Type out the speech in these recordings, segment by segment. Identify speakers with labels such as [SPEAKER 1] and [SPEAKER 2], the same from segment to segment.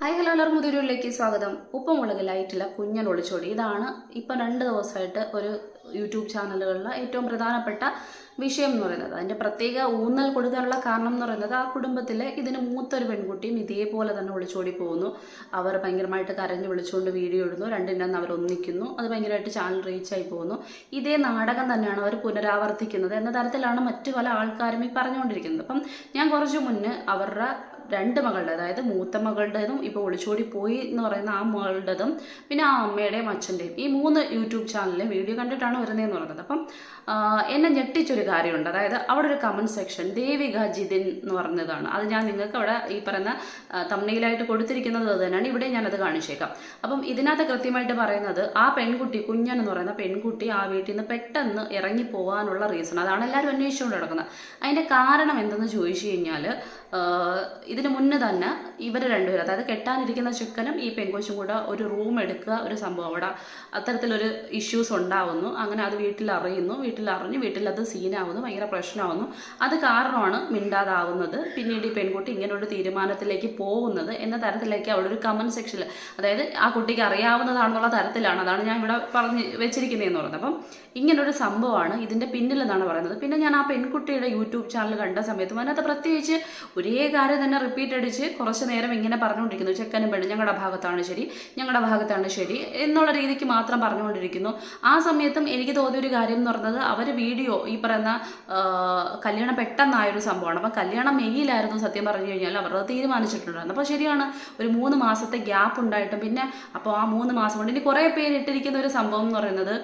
[SPEAKER 1] Hi hello എല്ലാവർക്കും പുതിയൊരുള്ളിലേക്ക് സ്വാഗതം. ഉപ്പുമുളകിലായിട്ടുള്ള കുഞ്ഞൻ ഒളിച്ചോടി. ഇതാണ് ഇപ്പം രണ്ട് ദിവസമായിട്ട് ഒരു യൂട്യൂബ് ചാനലുകളിലെ ഏറ്റവും പ്രധാനപ്പെട്ട വിഷയം എന്ന് പറയുന്നത്. അതിന്റെ പ്രത്യേക ഊന്നൽ കൊടുക്കാനുള്ള കാരണം എന്ന് പറയുന്നത് ആ കുടുംബത്തിലെ ഇതിന് മൂത്തൊരു പെൺകുട്ടിയും ഇതേപോലെ തന്നെ ഒളിച്ചോടി പോകുന്നു. അവർ ഭയങ്കരമായിട്ട് കരഞ്ഞ് വിളിച്ചുകൊണ്ട് വീഡിയോ ഇടുന്നു. രണ്ടിനും അവർ ഒന്നിക്കുന്നു. അത് ഭയങ്കരമായിട്ട് ചാനൽ റീച്ചായി പോകുന്നു. ഇതേ നാടകം തന്നെയാണ് അവർ പുനരാവർത്തിക്കുന്നത് എന്ന തരത്തിലാണ് മറ്റു പല ആൾക്കാരും ഈ പറഞ്ഞുകൊണ്ടിരിക്കുന്നത്. അപ്പം ഞാൻ കുറച്ച് മുന്നേ അവരുടെ രണ്ട് മകളുടെ അതായത് മൂത്ത മകളുടേതും ഇപ്പോൾ ഒളിച്ചോടി പോയി എന്ന് പറയുന്ന ആ മകളുടേതും പിന്നെ ആ അമ്മയുടെയും അച്ഛന്റെയും ഈ മൂന്ന് യൂട്യൂബ് ചാനലിലെ വീഡിയോ കണ്ടിട്ടാണ് വരുന്നതെന്ന് പറയുന്നത്. അപ്പം എന്നെ ഞെട്ടിച്ചൊരു കാര്യമുണ്ട്. അതായത് അവിടെ ഒരു കമന്റ് സെക്ഷൻ ദേവിക ജിതിൻ എന്ന് പറഞ്ഞതാണ്. അത് ഞാൻ നിങ്ങൾക്ക് അവിടെ ഈ പറയുന്ന തമ്മയിലായിട്ട് കൊടുത്തിരിക്കുന്നത് തന്നെയാണ്. ഇവിടെ ഞാനത് കാണിച്ചേക്കാം. അപ്പം ഇതിനകത്ത് കൃത്യമായിട്ട് പറയുന്നത് ആ പെൺകുട്ടി കുഞ്ഞൻ എന്ന് പറയുന്ന പെൺകുട്ടി ആ വീട്ടിൽ നിന്ന് പെട്ടെന്ന് ഇറങ്ങി പോകാനുള്ള റീസൺ അതാണ് എല്ലാവരും അന്വേഷിച്ചുകൊണ്ട് നടക്കുന്നത്. അതിന്റെ കാരണം എന്തെന്ന് ചോദിച്ചു കഴിഞ്ഞാൽ ഇതിന് മുന്നേ തന്നെ ഇവർ രണ്ടുപേരും അതായത് കെട്ടാനിരിക്കുന്ന ചെക്കനും ഈ പെങ്കോച്ചും കൂടെ ഒരു റൂം എടുക്കുക ഒരു സംഭവം അവിടെ അത്തരത്തിലൊരു ഇഷ്യൂസ് ഉണ്ടാവുന്നു. അങ്ങനെ അത് വീട്ടിൽ അറിയുന്നു വീട്ടിൽ അറിഞ്ഞ് വീട്ടിൽ അത് സീനാവുന്നു ഭയങ്കര പ്രശ്നമാവുന്നു. അത് കാരണമാണ് മിണ്ടാതാവുന്നത്. പിന്നീട് ഈ പെൺകുട്ടി ഇങ്ങനൊരു തീരുമാനത്തിലേക്ക് പോകുന്നത് എന്ന തരത്തിലേക്ക് അവിടെ ഒരു കമന്റ് സെക്ഷനിൽ അതായത് ആ കുട്ടിക്ക് അറിയാവുന്നതാണെന്നുള്ള തരത്തിലാണ്. അതാണ് ഞാൻ ഇവിടെ പറഞ്ഞ് വെച്ചിരിക്കുന്നതെന്ന് പറയുന്നത് അപ്പം ഇങ്ങനൊരു സംഭവമാണ് ഇതിന്റെ പിന്നിലെന്നാണ് പറയുന്നത്. പിന്നെ ഞാൻ ആ പെൺകുട്ടിയുടെ യൂട്യൂബ് ചാനൽ കണ്ട സമയത്തും അതിനകത്ത് പ്രത്യേകിച്ച് ഒരേ കാര്യം തന്നെ റിപ്പീറ്റ് അടിച്ച് കുറച്ച് നേരം ഇങ്ങനെ പറഞ്ഞുകൊണ്ടിരിക്കുന്നു. ചെക്കനും പെണ്ണും ഞങ്ങളുടെ ഭാഗത്താണ് ശരി ഞങ്ങളുടെ ഭാഗത്താണ് ശരി എന്നുള്ള രീതിക്ക് മാത്രം പറഞ്ഞുകൊണ്ടിരിക്കുന്നു. ആ സമയത്തും എനിക്ക് തോന്നിയൊരു കാര്യം എന്ന് പറഞ്ഞത് അവർ വീഡിയോ ഈ പറയുന്ന കല്യാണം പെട്ടെന്നായൊരു സംഭവമാണ്. അപ്പോൾ കല്യാണം മെയ്യിലായിരുന്നു സത്യം പറഞ്ഞു കഴിഞ്ഞാൽ അവർ തീരുമാനിച്ചിട്ടുണ്ടായിരുന്നു അപ്പോൾ ശരിയാണ് ഒരു മൂന്ന് മാസത്തെ ഗ്യാപ്പ് ഉണ്ടായിട്ടും പിന്നെ അപ്പോൾ ആ മൂന്ന് മാസം കൊണ്ട് ഇനി കുറേ പേര് ഇട്ടിരിക്കുന്ന ഒരു സംഭവം എന്ന് പറയുന്നത്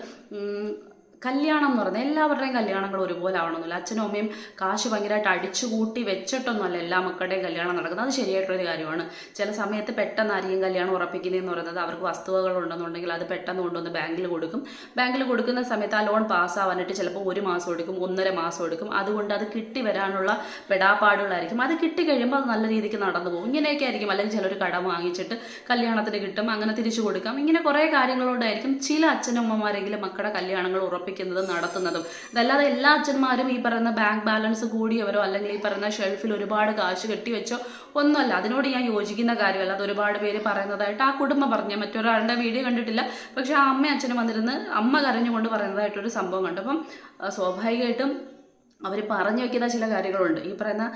[SPEAKER 1] കല്യാണം എന്ന് പറയുന്നത് എല്ലാവരുടെയും കല്യാണങ്ങൾ ഒരുപോലെ ആവണമെന്നില്ല. അച്ഛനും അമ്മയും കാശ് ഭയങ്കരമായിട്ട് അടിച്ചു കൂട്ടി വെച്ചിട്ടൊന്നുമല്ല എല്ലാ മക്കളുടെയും കല്യാണം നടക്കുന്നത്. അത് ശരിയായിട്ടുള്ളൊരു കാര്യമാണ്. ചില സമയത്ത് പെട്ടെന്നായിരിക്കും കല്യാണം ഉറപ്പിക്കുന്നതെന്ന് പറയുന്നത്. അവർക്ക് വസ്തുവകൾ ഉണ്ടെന്നുണ്ടെങ്കിൽ അത് പെട്ടെന്ന് കൊണ്ടുവന്ന് ബാങ്കിൽ കൊടുക്കും. ബാങ്കിൽ കൊടുക്കുന്ന സമയത്ത് ആ ലോൺ പാസ്സാവാനായിട്ട് ചിലപ്പോൾ ഒരു മാസം എടുക്കും ഒന്നര മാസം എടുക്കും. അതുകൊണ്ട് അത് കിട്ടി വരാനുള്ള പെടാപ്പാടുകളായിരിക്കും. അത് കിട്ടി കഴിയുമ്പോൾ അത് നല്ല രീതിക്ക് നടന്നു പോകും. ഇങ്ങനെയൊക്കെ ആയിരിക്കും. അല്ലെങ്കിൽ ചിലർ കടം വാങ്ങിച്ചിട്ട് കല്യാണത്തിന് കിട്ടും അങ്ങനെ തിരിച്ചു കൊടുക്കാം. ഇങ്ങനെ കുറേ കാര്യങ്ങളോടായിരിക്കും ചില അച്ഛനമ്മമാരെങ്കിലും മക്കളുടെ കല്യാണങ്ങൾ ഉറപ്പിക്കുന്നതും നടത്തുന്നതും. അതല്ലാതെ എല്ലാ അച്ഛന്മാരും ഈ പറയുന്ന ബാങ്ക് ബാലൻസ് കൂടിയവരോ അല്ലെങ്കിൽ ഈ പറയുന്ന ഷെൽഫിൽ ഒരുപാട് കാശ് കെട്ടിവെച്ചോ ഒന്നുമല്ല. അതിനോട് ഞാൻ യോജിക്കുന്ന കാര്യമല്ല. അത് ഒരുപാട് പേര് പറയുന്നതായിട്ട് ആ കുടുംബം പറഞ്ഞ. മറ്റൊരാളുടെ വീഡിയോ കണ്ടിട്ടില്ല. പക്ഷെ ആ അമ്മ അച്ഛനും വന്നിരുന്ന് അമ്മ കരഞ്ഞുകൊണ്ട് പറയുന്നതായിട്ടൊരു സംഭവം കണ്ടു. അപ്പം സ്വാഭാവികമായിട്ടും അവർ പറഞ്ഞു വയ്ക്കുന്ന ചില കാര്യങ്ങളുണ്ട്. ഈ പറയുന്ന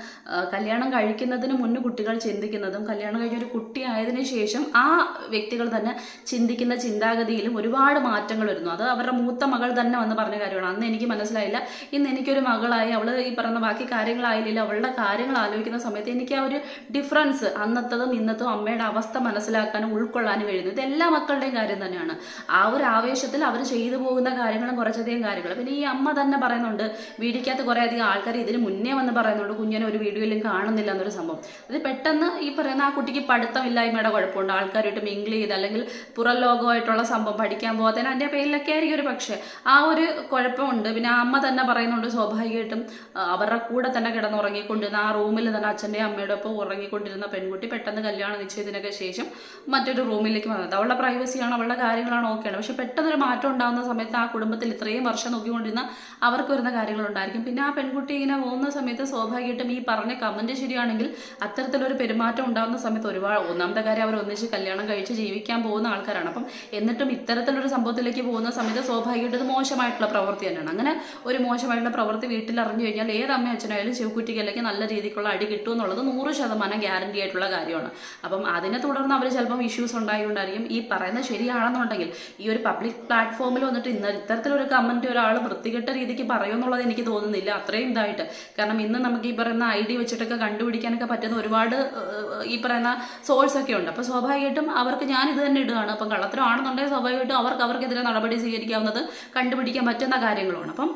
[SPEAKER 1] കല്യാണം കഴിക്കുന്നതിന് മുന്ന് കുട്ടികൾ ചിന്തിക്കുന്നതും കല്യാണം കഴിഞ്ഞ ഒരു കുട്ടി ആയതിനു ശേഷം ആ വ്യക്തികൾ തന്നെ ചിന്തിക്കുന്ന ചിന്താഗതിയിലും ഒരുപാട് മാറ്റങ്ങൾ വരുന്നു. അത് അവരുടെ മൂത്ത മകൾ തന്നെ വന്ന് പറഞ്ഞ കാര്യമാണ്. അന്ന് എനിക്ക് മനസ്സിലായില്ല. ഇന്ന് എനിക്കൊരു മകളായി അവൾ ഈ പറയുന്ന ബാക്കി കാര്യങ്ങളായില്ല അവളുടെ കാര്യങ്ങൾ ആലോചിക്കുന്ന സമയത്ത് എനിക്ക് ആ ഒരു ഡിഫറൻസ് അന്നത്തതും ഇന്നത്തും അമ്മയുടെ അവസ്ഥ മനസ്സിലാക്കാനും ഉൾക്കൊള്ളാനും കഴിയുന്നു ഇത് എല്ലാ മക്കളുടെയും കാര്യം തന്നെയാണ്. ആ ഒരു ആവേശത്തിൽ അവർ ചെയ്തു പോകുന്ന കാര്യങ്ങളും കുറച്ചധികം കാര്യങ്ങൾ പിന്നെ ഈ അമ്മ തന്നെ പറയുന്നുണ്ട് വീടിക്കകത്ത് അധികം ആൾക്കാർ ഇതിന് മുന്നേ വന്ന് പറയുന്നുണ്ട് കുഞ്ഞിനെ ഒരു വീഡിയോയിലും കാണുന്നില്ല എന്നൊരു സംഭവം. അത് പെട്ടെന്ന് ഈ പറയുന്ന ആ കുട്ടിക്ക് പഠിത്തമില്ലായ്മയുടെ കുഴപ്പമുണ്ട്. ആൾക്കാരായിട്ട് മിങ്കിൾ ചെയ്ത് അല്ലെങ്കിൽ പുറം ലോകമായിട്ടുള്ള സംഭവം പഠിക്കാൻ പോകാത്തതിന് അതിന്റെ പേരിലൊക്കെ ആയിരിക്കും ഒരു പക്ഷേ. ആ ഒരു കുഴപ്പമുണ്ട്. പിന്നെ അമ്മ തന്നെ പറയുന്നുണ്ട് സ്വാഭാവികമായിട്ടും അവരുടെ കൂടെ തന്നെ കിടന്നുറങ്ങിക്കൊണ്ടിരുന്ന ആ റൂമിൽ തന്നെ അച്ഛന്റെയും അമ്മയുടെ ഒപ്പം ഉറങ്ങിക്കൊണ്ടിരുന്ന പെൺകുട്ടി പെട്ടെന്ന് കല്യാണം നിശ്ചയത്തിനൊക്കെ ശേഷം മറ്റൊരു റൂമിലേക്ക് വന്നത്. അവളുടെ പ്രൈവസിയാണ് അവളുടെ കാര്യങ്ങളാണ് ഓക്കെയാണ് പക്ഷെ പെട്ടെന്നൊരു മാറ്റം ഉണ്ടാകുന്ന സമയത്ത് ആ കുടുംബത്തിൽ ഇത്രയും വർഷം നോക്കിക്കൊണ്ടിരുന്ന അവർക്ക് വരുന്ന കാര്യങ്ങളുണ്ടായിരിക്കും പിന്നെ ആ പെൺകുട്ടി ഇങ്ങനെ പോകുന്ന സമയത്ത് സ്വാഭാവികമായിട്ടും ഈ പറഞ്ഞ കമന്റ് ശരിയാണെങ്കിൽ അത്തരത്തിലൊരു പെരുമാറ്റം ഉണ്ടാകുന്ന സമയത്ത് ഒരുപാട് ഒന്നാമത്തെ കാര്യം അവർ ഒന്നിച്ച് കല്യാണം കഴിച്ച് ജീവിക്കാൻ പോകുന്ന ആൾക്കാരാണ്. അപ്പം എന്നിട്ടും ഇത്തരത്തിലൊരു സംഭവത്തിലേക്ക് പോകുന്ന സമയത്ത് സ്വാഭാവികമായിട്ട് ഇത് മോശമായിട്ടുള്ള പ്രവൃത്തി തന്നെയാണ്. അങ്ങനെ ഒരു മോശമായിട്ടുള്ള പ്രവൃത്തി വീട്ടിൽ അറിഞ്ഞു കഴിഞ്ഞാൽ ഏത് അമ്മ അച്ഛനായാലും ശിവക്കുറ്റിക്ക് അല്ലെങ്കിൽ നല്ല രീതിക്കുള്ള അടി കിട്ടും എന്നുള്ളത് നൂറ് ശതമാനം ഗ്യാരണ്ടി ആയിട്ടുള്ള കാര്യമാണ്. അപ്പം അതിനെ തുടർന്ന് അവർ ചിലപ്പം ഇഷ്യൂസ് ഉണ്ടായിക്കൊണ്ടായിരിക്കും ഈ പറയുന്നത് ശരിയാണെന്നുണ്ടെങ്കിൽ ഈ ഒരു പബ്ലിക് പ്ലാറ്റ്ഫോമിൽ വന്നിട്ട് ഇന്ന് ഇത്തരത്തിലൊരു കമന്റ് ഒരാൾ വൃത്തികെട്ട രീതിക്ക് പറയുമെന്നുള്ളത് എനിക്ക് തോന്നുന്നില്ല. അത്രയും ഇതായിട്ട്. കാരണം ഇന്ന് നമുക്ക് ഈ പറയുന്ന ഐ ഡി വെച്ചിട്ടൊക്കെ കണ്ടുപിടിക്കാനൊക്കെ പറ്റുന്ന ഒരുപാട് ഈ പറയുന്ന സോഴ്സ് ഒക്കെ ഉണ്ട്. അപ്പോൾ സ്വാഭാവികമായിട്ടും അവർക്ക് ഞാൻ ഇത് തന്നെ ഇടുകയാണ്. അപ്പം കള്ളത്തരമാണെന്നുണ്ടെങ്കിൽ സ്വാഭാവികമായിട്ടും അവർക്ക് അവർക്കെതിരെ നടപടി സ്വീകരിക്കാവുന്നത് കണ്ടുപിടിക്കാൻ പറ്റുന്ന കാര്യങ്ങളുമാണ്. അപ്പം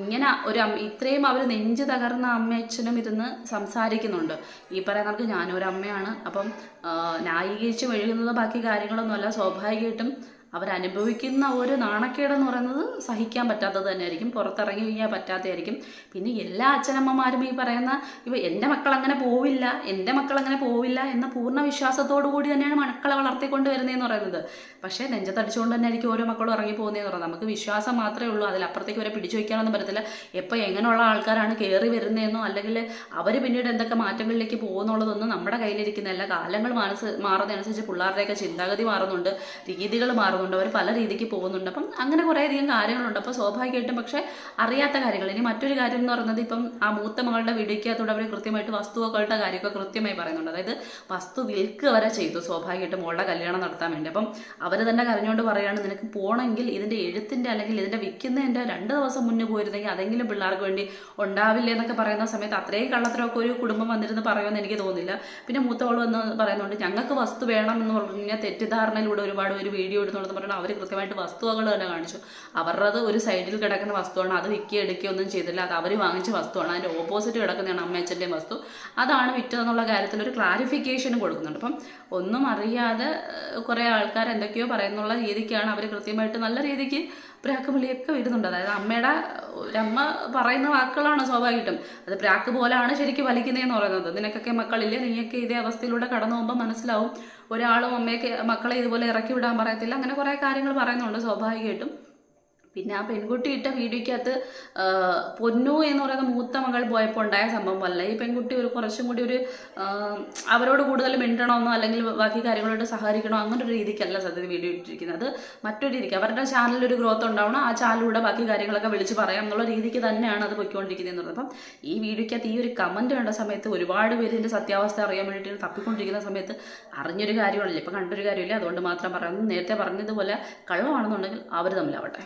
[SPEAKER 1] ഇങ്ങനെ ഒരു ഇത്രയും അവർ നെഞ്ച് തകർന്ന അമ്മയച്ഛനും ഇരുന്ന് സംസാരിക്കുന്നുണ്ട്. ഈ പറയുന്നവർക്ക് ഞാനൊരമ്മയാണ് ഞാനൊരു അമ്മയാണ്. അപ്പം ന്യായീകരിച്ച് മെഴുകുന്നത് ബാക്കി കാര്യങ്ങളൊന്നുമല്ല. സ്വാഭാവികമായിട്ടും അവരനുഭവിക്കുന്ന ഒരു നാണക്കേടെന്ന് പറയുന്നത് സഹിക്കാൻ പറ്റാത്തത് തന്നെയായിരിക്കും. പുറത്തിറങ്ങി കഴിഞ്ഞാൽ പറ്റാത്തതായിരിക്കും. പിന്നെ എല്ലാ അച്ഛനമ്മമാരും ഈ പറയുന്ന ഇവ എന്റെ മക്കൾ അങ്ങനെ പോവില്ല എന്റെ മക്കൾ അങ്ങനെ പോവില്ല എന്ന പൂർണ വിശ്വാസത്തോടു കൂടി തന്നെയാണ് മക്കളെ വളർത്തിക്കൊണ്ട് വരുന്നതെന്ന് പറയുന്നത്. പക്ഷേ നെഞ്ചത്തടിച്ചുകൊണ്ട് തന്നെ ആയിരിക്കും ഓരോ മക്കളും ഇറങ്ങി പോകുന്നതെന്ന് പറയുന്നത്. നമുക്ക് വിശ്വാസം മാത്രമേ ഉള്ളൂ. അതിലപ്പുറത്തേക്ക് വരെ പിടിച്ചു വയ്ക്കാനൊന്നും പറ്റത്തില്ല. എപ്പോൾ എങ്ങനെയുള്ള ആൾക്കാരാണ് കയറി വരുന്നതെന്നോ അല്ലെങ്കിൽ അവർ പിന്നീട് എന്തൊക്കെ മാറ്റങ്ങളിലേക്ക് പോകുന്നുള്ളതൊന്നും നമ്മുടെ കയ്യിലിരിക്കുന്നതല്ല കാലങ്ങൾ മനസ്സ് മാറുന്നതനുസരിച്ച് പിള്ളേരുടെയൊക്കെ ചിന്താഗതി മാറുന്നുണ്ട്. രീതികൾ മാറുന്നുണ്ട് അവർ പല രീതിക്ക് പോകുന്നുണ്ട്. അപ്പം അങ്ങനെ കുറേയധികം കാര്യങ്ങളുണ്ട്. അപ്പോൾ സ്വാഭാവികമായിട്ടും പക്ഷേ അറിയാത്ത കാര്യങ്ങൾ. ഇനി മറ്റൊരു കാര്യം എന്ന് പറയുന്നത് ഇപ്പം ആ മൂത്ത മകളുടെ വീഡിയോക്കകത്തൂടെ അവർ കൃത്യമായിട്ട് വസ്തുവകളുടെ കാര്യമൊക്കെ കൃത്യമായി പറയുന്നുണ്ട്. അതായത് വസ്തു വിൽക്കുക വരെ ചെയ്തു സ്വാഭാവികമായിട്ടും മോളുടെ കല്യാണം നടത്താൻ വേണ്ടി. അപ്പം അവർ തന്നെ കരഞ്ഞുകൊണ്ട് പറയുകയാണ് നിനക്ക് പോകണമെങ്കിൽ ഇതിന്റെ എഴുത്തിന്റെ അല്ലെങ്കിൽ ഇതിന്റെ വിൽക്കുന്നതിന്റെ രണ്ട് ദിവസം മുന്നേ പോയിരുന്നെങ്കിൽ അതെങ്കിലും പിള്ളേർക്ക് വേണ്ടി ഉണ്ടാവില്ല എന്നൊക്കെ പറയുന്ന സമയത്ത് അത്രയും കള്ളത്തരമൊക്കെ ഒരു കുടുംബം വന്നിരുന്ന് പറയുമെന്ന് എനിക്ക് തോന്നുന്നില്ല. പിന്നെ മൂത്തവൾ വന്ന് പറയുന്നുണ്ട് ഞങ്ങൾക്ക് വസ്തു വേണം എന്ന് പറഞ്ഞാൽ തെറ്റിദ്ധാരണയിലൂടെ ഒരുപാട് ഒരു വീഡിയോ ഇടുന്നുണ്ടെന്ന് പറഞ്ഞാൽ അവർ കൃത്യമായിട്ട് വസ്തുവകൾ തന്നെ കാണിച്ചു. അവരുടെ ഒരു സൈഡിൽ കിടക്കുന്ന വസ്തുവാണ് അത് വിൽക്കുക എടുക്കുക ഒന്നും ചെയ്തില്ല. അത് അവർ വാങ്ങിച്ച വസ്തുവാണ്. അതിന്റെ ഓപ്പോസിറ്റ് കിടക്കുന്നതാണ് അമ്മയച്ഛന്റെയും വസ്തു. അതാണ് വിറ്റതെന്നുള്ള കാര്യത്തിൽ ഒരു ക്ലാരിഫിക്കേഷൻ കൊടുക്കുന്നുണ്ട്. അപ്പം ഒന്നും അറിയാതെ കുറേ ആൾക്കാർ എന്തൊക്കെയോ പറയുന്നുള്ള രീതിക്കാണ് അവർ കൃത്യമായിട്ട് നല്ല രീതിക്ക് പ്രാക്ക് വിളിയൊക്കെ വരുന്നുണ്ട്. അതായത് അമ്മയുടെ ഒരമ്മ പറയുന്ന വാക്കുകളാണ് സ്വാഭാവികമായിട്ടും. അത് പ്രാക്ക് പോലെയാണ് ശരിക്കും വലിക്കുന്നതെന്ന് പറയുന്നത്. നിനക്കൊക്കെ മക്കളില്ല? നീയൊക്കെ ഇതേ അവസ്ഥയിലൂടെ കടന്നു പോകുമ്പോൾ മനസ്സിലാവും. ഒരാളും അമ്മയൊക്കെ മക്കളെ ഇതുപോലെ ഇറക്കി വിടാൻ പറയത്തില്ല. അങ്ങനെ കുറേ കാര്യങ്ങൾ പറയുന്നുണ്ട് സ്വാഭാവികമായിട്ടും. പിന്നെ ആ പെൺകുട്ടി ഇട്ട വീഡിയോയ്ക്കകത്ത് പൊന്നു എന്ന് പറയുന്ന മൂത്ത മകൾ പോയപ്പോൾ ഉണ്ടായ സംഭവമല്ല ഈ പെൺകുട്ടി ഒരു കുറച്ചും കൂടി ഒരു അവരോട് കൂടുതൽ മിണ്ടണമെന്നോ അല്ലെങ്കിൽ ബാക്കി കാര്യങ്ങളോട് സഹകരിക്കണോ അങ്ങനെ ഒരു രീതിക്കല്ല സത്യത്തിൽ വീഡിയോ ഇട്ടിരിക്കുന്നത്. മറ്റൊരു രീതിക്ക്. അവരുടെ ചാനലിൽ ഒരു ഗ്രോത്ത് ഉണ്ടാവണം. ആ ചാനലിലൂടെ ബാക്കി കാര്യങ്ങളൊക്കെ വിളിച്ച് പറയാം എന്നുള്ള രീതിക്ക് തന്നെയാണ് അത് പൊയ്ക്കൊണ്ടിരിക്കുന്നത് എന്നുള്ളത് അപ്പം ഈ വീഡിയോയ്ക്കകത്ത് ഈ ഒരു കമന്റ് കണ്ട സമയത്ത് ഒരുപാട് പേര് ഇതിന്റെ സത്യാവസ്ഥ അറിയാൻ വേണ്ടിയിട്ട് തപ്പിക്കൊണ്ടിരിക്കുന്ന സമയത്ത് അറിഞ്ഞൊരു കാര്യമാണല്ലോ ഇപ്പം കണ്ടൊരു കാര്യമില്ല അതുകൊണ്ട് മാത്രം പറയാം. നേരത്തെ പറഞ്ഞതുപോലെ കള്ളമാണെന്നുണ്ടെങ്കിൽ അവർ തമ്മിലാവട്ടെ.